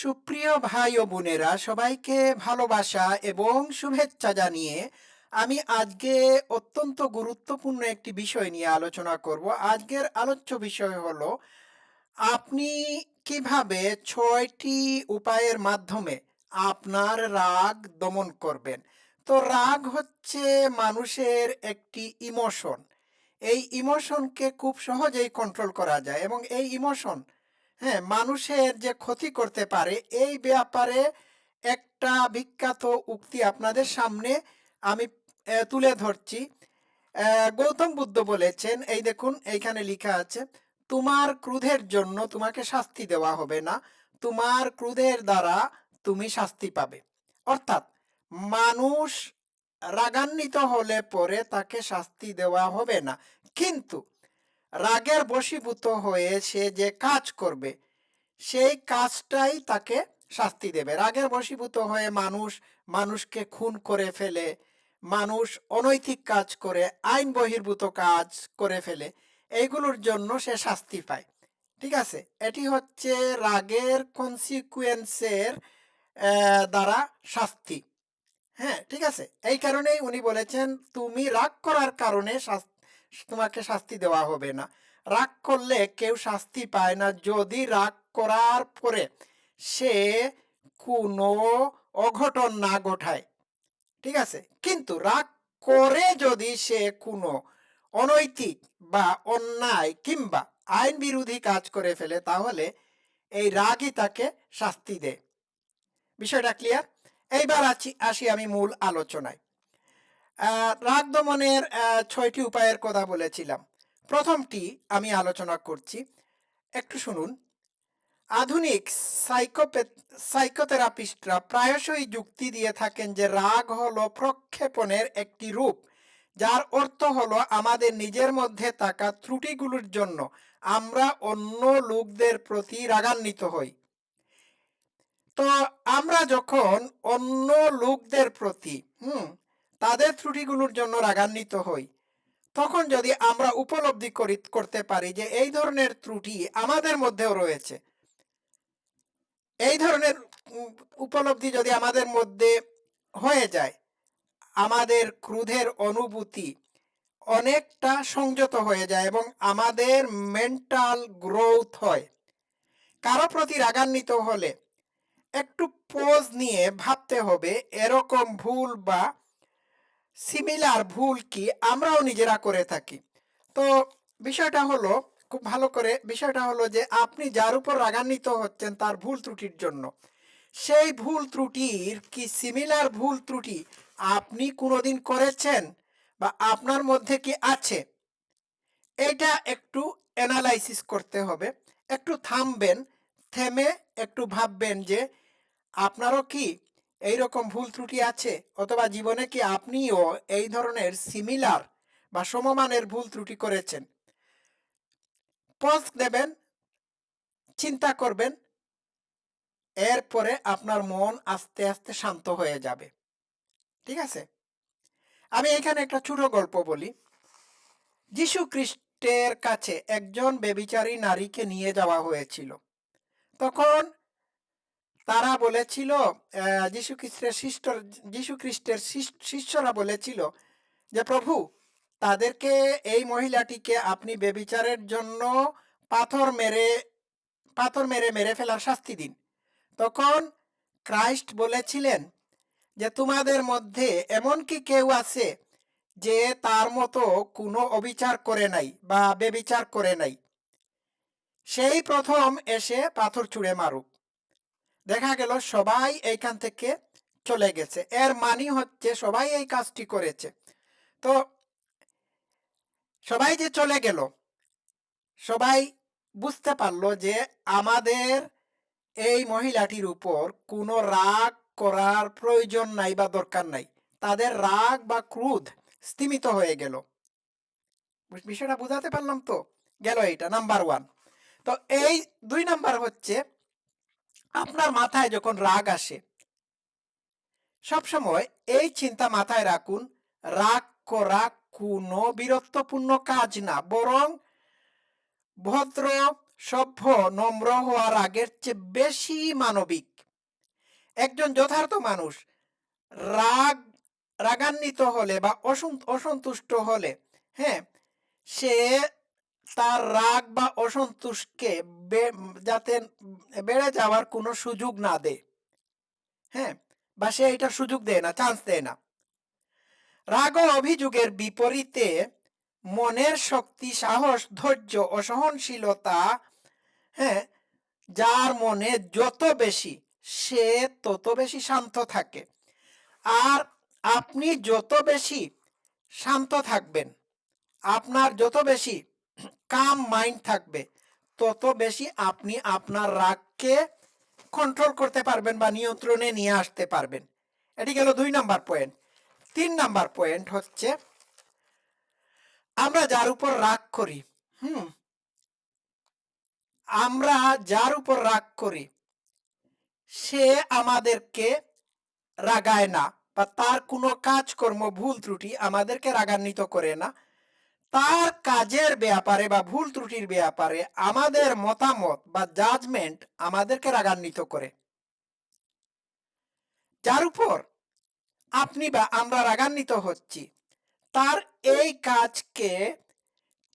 সুপ্রিয় ভাই ও বোনেরা, সবাইকে ভালোবাসা এবং শুভেচ্ছা জানিয়ে আমি আজকে অত্যন্ত গুরুত্বপূর্ণ একটি বিষয় নিয়ে আলোচনা করব। আজকের আলোচ্য বিষয় হলো, আপনি কীভাবে ছয়টি উপায়ের মাধ্যমে আপনার রাগ দমন করবেন? তো রাগ হচ্ছে মানুষের একটি ইমোশন এই ইমোশনকে খুব সহজেই কন্ট্রোল করা যায় এবং এই ইমোশন হ্যাঁ মানুষের যে ক্ষতি করতে পারে, এই ব্যাপারে একটা বিখ্যাত উক্তি আপনাদের সামনে আমি তুলে ধরছি। গৌতম বুদ্ধ বলেছেন, এই দেখুন, এইখানে লেখা আছে, তোমার ক্রোধের জন্য তোমাকে শাস্তি দেওয়া হবে না, তোমার ক্রোধের দ্বারা তুমি শাস্তি পাবে। অর্থাৎ, মানুষ রাগান্বিত হলে পরে তাকে শাস্তি দেওয়া হবে না। কিন্তু রাগের বশীভূত হয়ে সে যে কাজ করবে, সেই কাজটাই তাকে শাস্তি দেবে। রাগের বশীভূত হয়ে মানুষ মানুষকে খুন করে ফেলে, মানুষ অনৈতিক কাজ করে, আইন বহির্ভূত কাজ করে ফেলে এইগুলোর জন্য সে শাস্তি পায়। ঠিক আছে? এটি হচ্ছে রাগের কনসিকুয়েন্সের দ্বারা শাস্তি। হ্যাঁ ঠিক আছে? এই কারণেই উনি বলেছেন, তুমি রাগ করার কারণে শাস- তোমাকে শাস্তি দেওয়া হবে না। রাগ করলে কেউ শাস্তি পায় না। যদি রাগ করার পরে সে কোনো অঘটন না ঘটায়, ঠিক আছে? কিন্তু রাগ করে যদি সে কোনো অনৈতিক বা অন্যায় কিংবা আইন বিরোধী কাজ করে ফেলে, তাহলে এই রাগই তাকে শাস্তি দেয়। বিষয়টা ক্লিয়ার এইবার আছি, আসি আমি মূল আলোচনায়। রাগ দমনের ছয়টি উপায়ের কথা বলেছিলাম। প্রথমটি আমি আলোচনা করছি। একটু শুনুন। আধুনিক সাইকোপে, সাইকোথেরাপিস্টরা প্রায়শই যুক্তি দিয়ে থাকেন যে রাগ হলো প্রক্ষেপণের একটি রূপ, যার অর্থ হলো আমাদের নিজের মধ্যে থাকা ত্রুটিগুলোর জন্য আমরা অন্য লোকদের প্রতি রাগান্বিত হই। তো আমরা যখন অন্য লোকদের প্রতি, হুম তাদের ত্রুটিগুলোর জন্য রাগান্বিত হই। তখন যদি আমরা উপলব্ধি করি, করতে পারি যে এই ধরনের ত্রুটি আমাদের মধ্যেও রয়েছে। এই ধরনের উপলব্ধি যদি আমাদের মধ্যে হয়ে যায়, আমাদের ক্রোধের অনুভূতি অনেকটা সংযত হয়ে যায় এবং আমাদের মেন্টাল গ্রোথ হয়। কারও প্রতি রাগান্বিত হলে একটু পোজ নিয়ে ভাবতে হবে এরকম ভুল বা সিমিলার ভুল কি আমরাও নিজেরা করে থাকি। তো বিষয়টা হলো, খুব ভালো করে, বিষয়টা হলো যে আপনি যার উপর রাগান্বিত হচ্ছেন তার ভুল ত্রুটির জন্য। সেই ভুল ত্রুটির কি সিমিলার ভুল ত্রুটি আপনি কোনোদিন করেছেন বা আপনার মধ্যে কি আছে? এটা একটু অ্যানালাইসিস করতে হবে। একটু থামবেন, থেমে একটু ভাববেন যে আপনারও কি এই রকম ভুল ত্রুটি আছে? অথবা জীবনে কি আপনিও এই ধরনের সিমিলার বা সমমানের ভুল ত্রুটি করেছেন? পজ দেবেন, চিন্তা করবেন, এরপরে আপনার মন আস্তে আস্তে শান্ত হয়ে যাবে। ঠিক আছে? আমি এখানে একটা ছোট গল্প বলি। যিশু খ্রিস্টের কাছে একজন বেবিচারী নারীকে নিয়ে যাওয়া হয়েছিল। তখন তারা বলেছিল যিশু খ্রিস্টের শিষ্ট যিশু খ্রিস্টের শিষ্যরা বলেছিল যে, প্রভু, তাদেরকে এই মহিলাটিকে আপনি বেবিচারের জন্য পাথর মেরে পাথর মেরে মেরে ফেলার শাস্তি দিন। তখন ক্রাইস্ট বলেছিলেন যে, তোমাদের মধ্যে এমন কি কেউ আছে যে তার মতো কোনো অবিচার করে নাই বা বেবিচার করে নাই। সেই প্রথম এসে পাথর ছুঁড়ে মারুক। দেখা গেল সবাই এইখান থেকে চলে গেছে। এর মানি হচ্ছে সবাই এই কাজটি করেছে। তো সবাই যে চলে গেল, সবাই বুঝতে পারল যে আমাদের এই মহিলাটির উপর কোনো রাগ করার প্রয়োজন নাই বা দরকার নাই। তাদের রাগ বা ক্রোধ স্তিমিত হয়ে গেল। বিষয়টা বুঝাতে পারলাম তো? গেল এইটা, নাম্বার ওয়ান। তো এই দুই নাম্বার হচ্ছে আপনার মাথায় যখন রাগ আসে, সবসময় এই চিন্তা মাথায় রাখুন, রাগ করা কোনো বীরত্বপূর্ণ কাজ না, বরং ভদ্র, সভ্য, নম্র হওয়ার আগের চেয়ে বেশি মানবিক। একজন যথার্থ মানুষ রাগ, রাগান্বিত হলে বা অসন্ত- অসন্তুষ্ট হলে হ্যাঁ সে তার রাগ বা অসন্তুষ্টকে যাতে বেড়ে যাওয়ার কোনো সুযোগ না দেয়। হ্যাঁ বা সে এটা সুযোগ দেয় না চান্স দেয় না। রাগ অভিযোগের বিপরীতে মনের শক্তি, সাহস, ধৈর্য ও সহনশীলতা হ্যাঁ যার মনে যত বেশি, সে তত বেশি শান্ত থাকে। আর আপনি যত বেশি শান্ত থাকবেন, আপনার যত বেশি কাম মাইন্ড থাকবে। তত বেশি আপনি আপনার রাগকে কন্ট্রোল করতে পারবেন বা নিয়ন্ত্রণে নিয়ে আসতে পারবেন। এটি গেল দুই নাম্বার পয়েন্ট তিন নাম্বার পয়েন্ট হচ্ছে, আমরা যার উপর রাগ করি, হুম, আমরা যার উপর রাগ করি, সে আমাদেরকে রাগায় না বা তার কোনো কাজকর্ম, ভুল ত্রুটি আমাদেরকে রাগান্বিত করে না। তার কাজের ব্যাপারে বা ভুল ত্রুটির ব্যাপারে আমাদের মতামত বা জাজমেন্ট আমাদেরকে রাগান্বিত করে। যার উপর আপনি বা আমরা রাগান্বিত হচ্ছি, তার এই কাজকে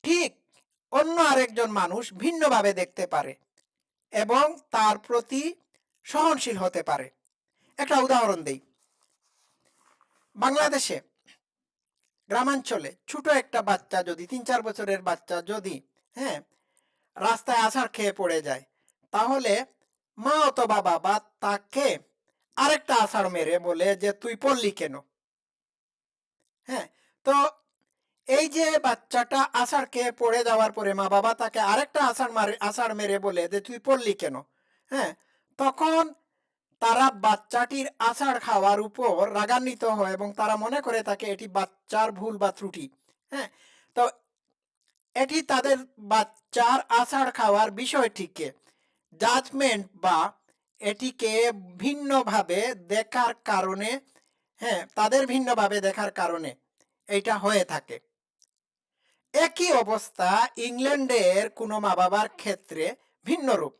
ঠিক অন্য আরেকজন মানুষ ভিন্নভাবে দেখতে পারে এবং তার প্রতি সহনশীল হতে পারে। একটা উদাহরণ দেই। বাংলাদেশে গ্রামাঞ্চলে ছোট একটা বাচ্চা যদি, তিন চার বছরের বাচ্চা যদি হ্যাঁ রাস্তায় আছাড় খেয়ে পড়ে যায়, তাহলে মা অত বাবা বা তাকে আরেকটা আছাড় মেরে বলে যে, তুই পড়লি কেন? হ্যাঁ তো এই যে বাচ্চাটা আষাঢ় খেয়ে পড়ে যাওয়ার পরে মা বাবা তাকে আরেকটা আষাঢ় মারে, আষাঢ় মেরে বলে যে, তুই পড়লি কেন? হ্যাঁ তখন তারা বাচ্চাটির আষাঢ় খাওয়ার উপর রাগান্বিত হয় এবং তারা মনে করে থাকে এটি বাচ্চার ভুল বা ত্রুটি। হ্যাঁ? তো এটি তাদের বাচ্চার আষাঢ় খাওয়ার বিষয়টিকে জাজমেন্ট বা এটিকে ভিন্নভাবে দেখার কারণে হ্যাঁ তাদের ভিন্নভাবে দেখার কারণে এটা হয়ে থাকে। একই অবস্থা ইংল্যান্ডের কোনো মা বাবার ক্ষেত্রে ভিন্ন রূপ।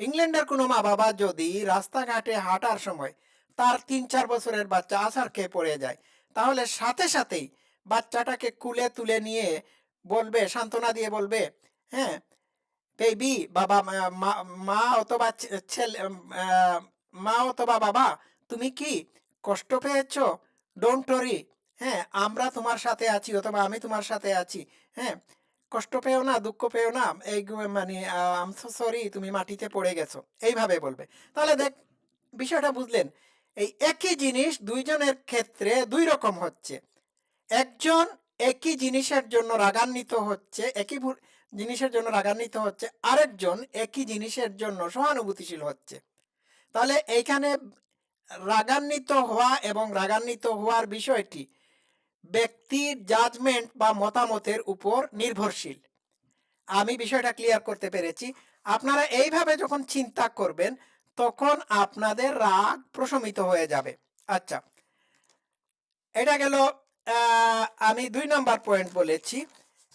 ইংল্যান্ডের কোনো মা বাবা যদি রাস্তাঘাটে হাঁটার সময় তার তিন চার বছরের বাচ্চা আছাড় খেয়ে পড়ে যায়, তাহলে সাথে সাথেই বাচ্চাটাকে কুলে তুলে নিয়ে বলবে, সান্ত্বনা দিয়ে বলবে হ্যাঁ বেবি বাবা, মা- অথবা ছেলে মা অথবা বাবা, তুমি কি কষ্ট পেয়েছ? ডোন্ট টরি হ্যাঁ আমরা তোমার সাথে আছি অথবা আমি তোমার সাথে আছি হ্যাঁ কষ্ট পেও না, দুঃখ পেও না, এই মানে আম সরি তুমি মাটিতে পড়ে গেছো। এইভাবে বলবে। তাহলে দেখ, বিষয়টা বুঝলেন, এই একই জিনিস দুইজনের ক্ষেত্রে দুই রকম হচ্ছে। একজন একই জিনিসের জন্য রাগান্বিত হচ্ছে, একই জিনিসের জন্য রাগান্বিত হচ্ছে, আরেকজন একই জিনিসের জন্য সহানুভূতিশীল হচ্ছে। তাহলে এইখানে রাগান্বিত হওয়া এবং রাগান্বিত হওয়ার বিষয়টি ব্যক্তির জাজমেন্ট বা মতামতের উপর নির্ভরশীল। আমি বিষয়টা ক্লিয়ার করতে পেরেছি। আপনারা এইভাবে যখন চিন্তা করবেন, তখন আপনাদের রাগ প্রশমিত হয়ে যাবে। আচ্ছা। এটা গেল আমি দুই নাম্বার পয়েন্ট বলেছি।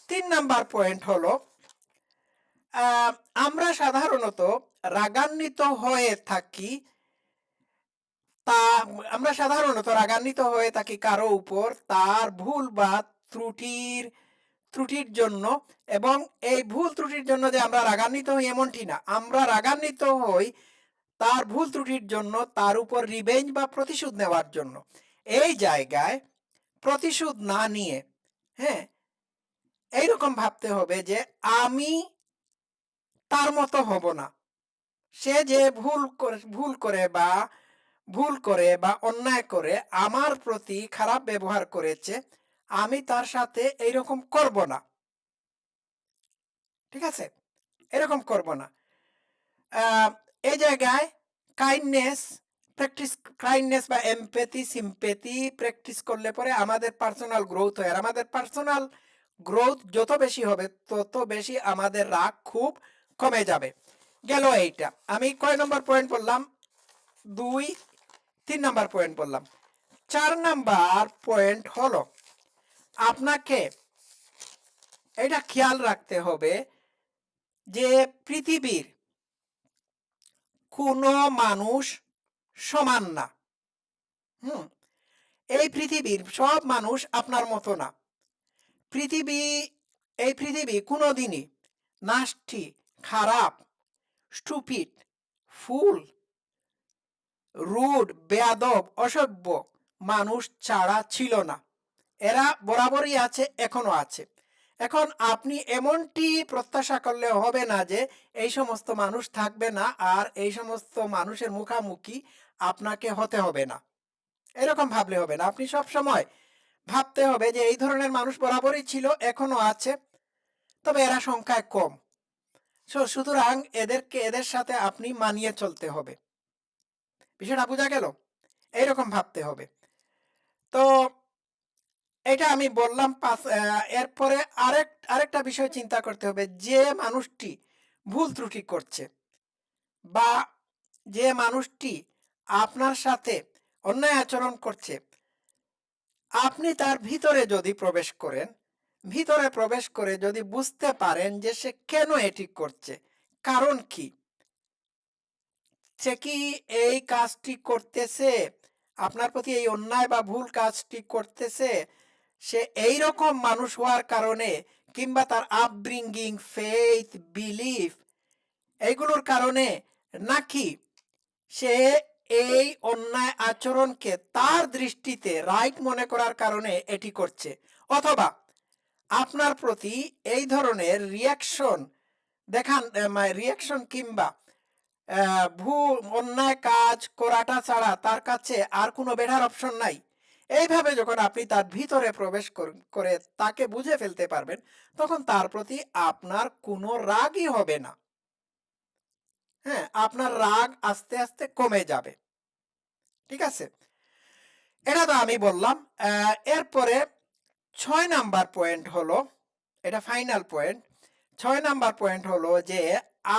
তিন নাম্বার পয়েন্ট হলো আমরা সাধারণত রাগান্বিত হয়ে থাকি তা আমরা সাধারণত রাগান্বিত হয়ে থাকি কারও উপর তার ভুল বা ত্রুটির ত্রুটির জন্য এবং এই ভুল ত্রুটির জন্য যে আমরা রাগান্বিত হই এমনটি না। আমরা রাগান্বিত হই তার ভুল ত্রুটির জন্য, তার উপর রিভেঞ্জ বা প্রতিশোধ নেওয়ার জন্য। এই জায়গায় প্রতিশোধ না নিয়ে হ্যাঁ এইরকম ভাবতে হবে যে আমি তার মতো হব না। সে যে ভুল ভুল করে বা ভুল করে বা অন্যায় করে আমার প্রতি খারাপ ব্যবহার করেছে, আমি তার সাথে এইরকম করব না। ঠিক আছে? এরকম করব না। এই জায়গায় কাইন্ডনেস প্র্যাকটিস কাইন্ডনেস বা এমপ্যাথি সিম্পেথি প্র্যাকটিস করলে পরে আমাদের পার্সোনাল গ্রোথ হয়। আর আমাদের পার্সোনাল গ্রোথ যত বেশি হবে, তত বেশি আমাদের রাগ খুব কমে যাবে। গেল এইটা। আমি কয় নম্বর পয়েন্ট বললাম? দুই তিন নাম্বার পয়েন্ট বললাম। চার নাম্বার পয়েন্ট হলো, আপনাকে এটা খেয়াল রাখতে হবে যে পৃথিবীর কোনো মানুষ সমান না। হুম, এই পৃথিবীর সব মানুষ আপনার মতো না। পৃথিবী, এই পৃথিবী কোনোদিনই নাস্টি খারাপ স্টুপিড ফুল রুড বেয়াদব, অসভ্য মানুষ ছাড়া ছিল না। এরা বরাবরই আছে, এখনও আছে। এখন আপনি এমনটি প্রত্যাশা করলে হবে না যে এই সমস্ত মানুষ থাকবে না আর এই সমস্ত মানুষের মুখামুখি আপনাকে হতে হবে না। এরকম ভাবলে হবে না। আপনি সব সময় ভাবতে হবে যে এই ধরনের মানুষ বরাবরই ছিল, এখনও আছে, তবে এরা সংখ্যায় কম। সো সুতরাং এদেরকে, এদের সাথে আপনি মানিয়ে চলতে হবে। বিষয়টা বোঝা গেল? এইরকম ভাবতে হবে। তো এটা আমি বললাম পাঁচ এরপরে আরেক, আরেকটা বিষয় চিন্তা করতে হবে। যে মানুষটি ভুল ত্রুটি করছে বা যে মানুষটি আপনার সাথে অন্যায় আচরণ করছে, আপনি তার ভিতরে যদি প্রবেশ করেন, ভিতরে প্রবেশ করে যদি বুঝতে পারেন যে সে কেন এটি করছে, কারণ কি? সে কি এই কাজটি করতেছে, আপনার প্রতি এই অন্যায় বা ভুল কাজটি করতেছে, সে এই রকম মানুষ হওয়ার কারণে কিংবা তার আপব্রিঙ্গিং ফেইথ বিলিফ এইগুলোর কারণে নাকি সে এই অন্যায় আচরণকে তার দৃষ্টিতে রাইট মনে করার কারণে এটি করছে? অথবা আপনার প্রতি এই ধরনের রিয়াকশন দেখান রিয়াকশন কিংবা ভুল অন্যায় কাজ করাটা ছাড়া তার কাছে আর কোনো বেটার অপশন নাই। এইভাবে যখন আপনি তার ভিতরে প্রবেশ করে তাকে বুঝে ফেলতে পারবেন, তখন তার প্রতি আপনার কোনো রাগই হবে না। হ্যাঁ আপনার রাগ আস্তে আস্তে কমে যাবে। ঠিক আছে? এটা তো আমি বললাম। এরপরে ছয় নাম্বার পয়েন্ট হলো, এটা ফাইনাল পয়েন্ট ছয় নাম্বার পয়েন্ট হলো যে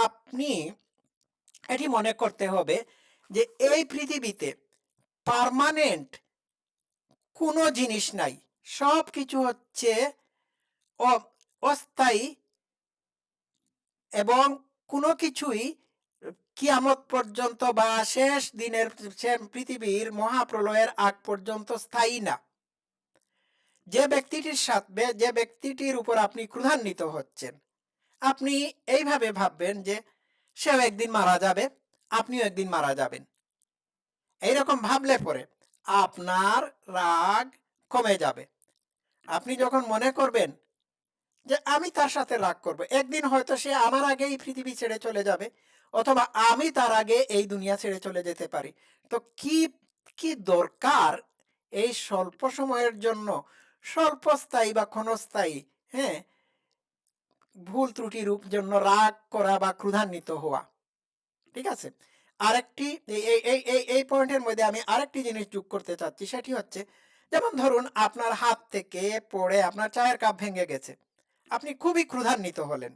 আপনি এটি মনে করতে হবে যে এই পৃথিবীতে পার্মানেন্ট কোনো জিনিস নাই। সব কিছু হচ্ছে অস্থায়ী এবং কোনো কিছুই কিয়ামত পর্যন্ত বা শেষ দিনের পৃথিবীর মহাপ্রলয়ের আগ পর্যন্ত স্থায়ী না। যে ব্যক্তিটির সাথে, যে ব্যক্তিটির উপর আপনি ক্রুধান্বিত হচ্ছেন, আপনি এইভাবে ভাববেন যে সেও একদিন মারা যাবে, আপনিও একদিন মারা যাবেন। এইরকম ভাবলে পরে আপনার রাগ কমে যাবে। আপনি যখন মনে করবেন যে আমি তার সাথে রাগ করব, একদিন হয়তো সে আমার আগে এই পৃথিবী ছেড়ে চলে যাবে, অথবা আমি তার আগে এই দুনিয়া ছেড়ে চলে যেতে পারি। তো কি কি দরকার এই স্বল্প সময়ের জন্য? স্বল্পস্থায়ী বা ক্ষণস্থায়ী হ্যাঁ? ভুল ত্রুটির রূপ জন্য রাগ করা বা ক্রুধান্বিত হওয়া। ঠিক আছে? আরেকটি, এই এই এই এই এই পয়েন্টের মধ্যে আমি আরেকটি জিনিস যোগ করতে চাচ্ছি, সেটি হচ্ছে, যেমন ধরুন আপনার হাত থেকে পড়ে আপনার চায়ের কাপ ভেঙে গেছে। আপনি খুবই ক্রুধান্বিত হলেন।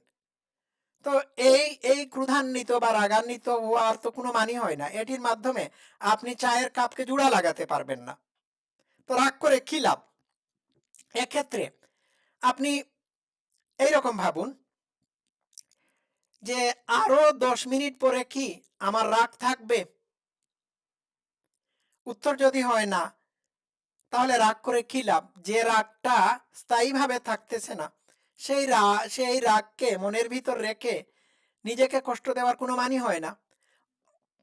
তো এই এই ক্রুধান্বিত বা রাগান্বিত হওয়ার তো কোনো মানি হয় না। এটির মাধ্যমে আপনি চায়ের কাপকে জোড়া লাগাতে পারবেন না। তো রাগ করে কি লাভ? এক্ষেত্রে আপনি এইরকম ভাবুন যে আরও দশ মিনিট পরে কি আমার রাগ থাকবে? উত্তর যদি হয় না, তাহলে রাগ করে কি লাভ? যে রাগটা স্থায়ীভাবে থাকতেছে না, সেই রা, সেই রাগকে মনের ভিতর রেখে নিজেকে কষ্ট দেওয়ার কোনো মানি হয় না।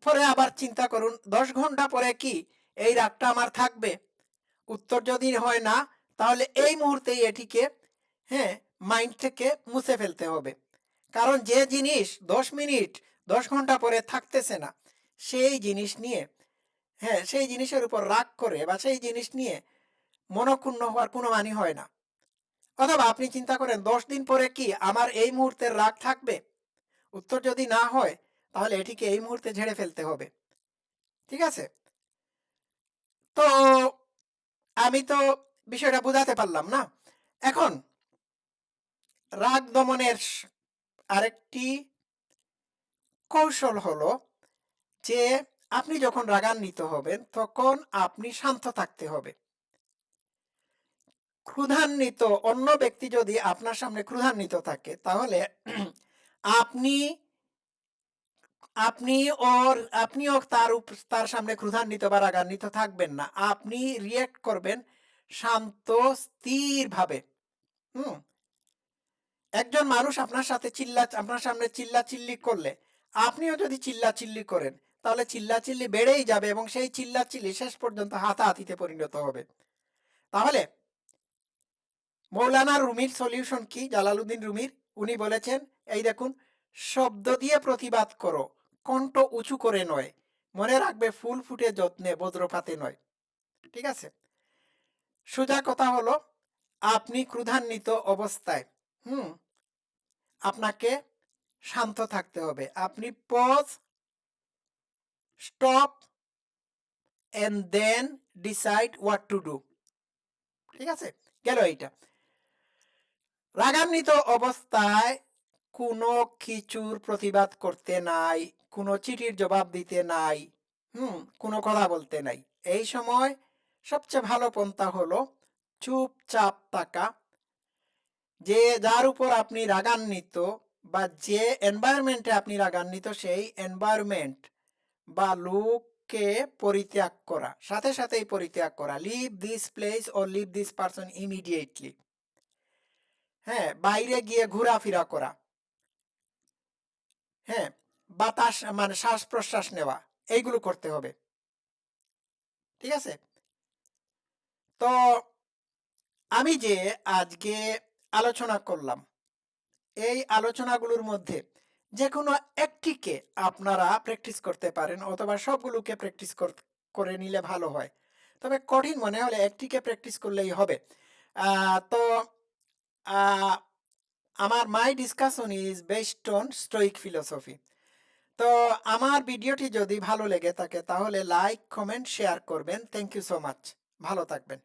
পরে আবার চিন্তা করুন, দশ ঘণ্টা পরে কি এই রাগটা আমার থাকবে? উত্তর যদি হয় না, তাহলে এই মুহূর্তেই এটিকে হ্যাঁ মাইন্ড থেকে মুছে ফেলতে হবে। কারণ যে জিনিস দশ মিনিট, দশ ঘণ্টা পরে থাকতেছে না, সেই জিনিস নিয়ে হ্যাঁ সেই জিনিসের উপর রাগ করে বা সেই জিনিস নিয়ে মনক্ষুণ্ণ হওয়ার কোনো মানি হয় না। অথবা আপনি চিন্তা করেন, দশ দিন পরে কি আমার এই মুহূর্তের রাগ থাকবে? উত্তর যদি না হয়, তাহলে এটিকে এই মুহূর্তে ঝেড়ে ফেলতে হবে। ঠিক আছে? তো, আমি তো বিষয়টা বোঝাতে পারলাম না। এখন রাগ দমনের আরেকটি কৌশল হলো যে, আপনি যখন রাগান্বিত হবেন, তখন আপনি শান্ত থাকতে হবে ক্রুধান্বিত অন্য ব্যক্তি যদি আপনার সামনে ক্রুধান্বিত থাকে, তাহলে আপনি আপনি ওর, আপনিও তার তার সামনে ক্রোধান্বিত বা রাগান্বিত থাকবেন না। আপনি রিঅ্যাক্ট করবেন শান্ত, স্থিরভাবে। হুম? একজন মানুষ আপনার সাথে চিল্লা আপনার সামনে চিল্লাচিল্লি করলে, আপনিও যদি চিল্লাচিল্লি করেন, তাহলে চিল্লাচিল্লি বেড়েই যাবে এবং সেই চিল্লাচিল্লি শেষ পর্যন্ত হাতাহাতিতে পরিণত হবে। তাহলে মৌলানা রুমির সলিউশন কি? জালালউদ্দিন রুমির? উনি বলেছেন, এই দেখুন, শব্দ দিয়ে প্রতিবাদ করো, কণ্ঠ উঁচু করে নয়। মনে রাখবে ফুল ফুটে যত্নে, বজ্রপাতে নয়। ঠিক আছে? সোজা কথা হলো, আপনি ক্রুধান্বিত অবস্থায়, হুম? আপনাকে শান্ত থাকতে হবে। আপনি pause stop and then decide what to do. ঠিক আছে? গেল এইটা। রাগান্বিত অবস্থায় কোনো কিছুর প্রতিবাদ করতে নাই, কোনো চিঠির জবাব দিতে নাই, হুম? কোনো কথা বলতে নাই। এই সময় সবচেয়ে ভালো পন্থা হলো চুপচাপ থাকা। যে যার উপর আপনি রাগান্বিত বা যে এনভায়রনমেন্টে আপনি রাগান্বিত সেই এনভায়রনমেন্ট বা লোককে পরিত্যাগ করা। সাথে সাথেই পরিত্যাগ করা। Leave this place or leave this person immediately. হ্যাঁ, বাইরে গিয়ে ঘোরাফেরা করা। হ্যাঁ, বাতাস মানে শ্বাস-প্রশ্বাস নেওয়া। এইগুলো করতে হবে। ঠিক আছে? তো আমি যে আজকে আলোচনা করলাম, এই আলোচনাগুলোর মধ্যে যে কোনো একটিকে আপনারা প্র্যাকটিস করতে পারেন অথবা সবগুলোকে প্র্যাকটিস কর নিলে ভালো হয়। তবে কঠিন মনে হলে একটিকে প্র্যাকটিস করলেই হবে। তো আমার my discussion is best on stoic philosophy. তো আমার ভিডিওটি যদি ভালো লেগে থাকে তাহলে লাইক, কমেন্ট, শেয়ার করবেন। Thank you so much. ভালো থাকবেন।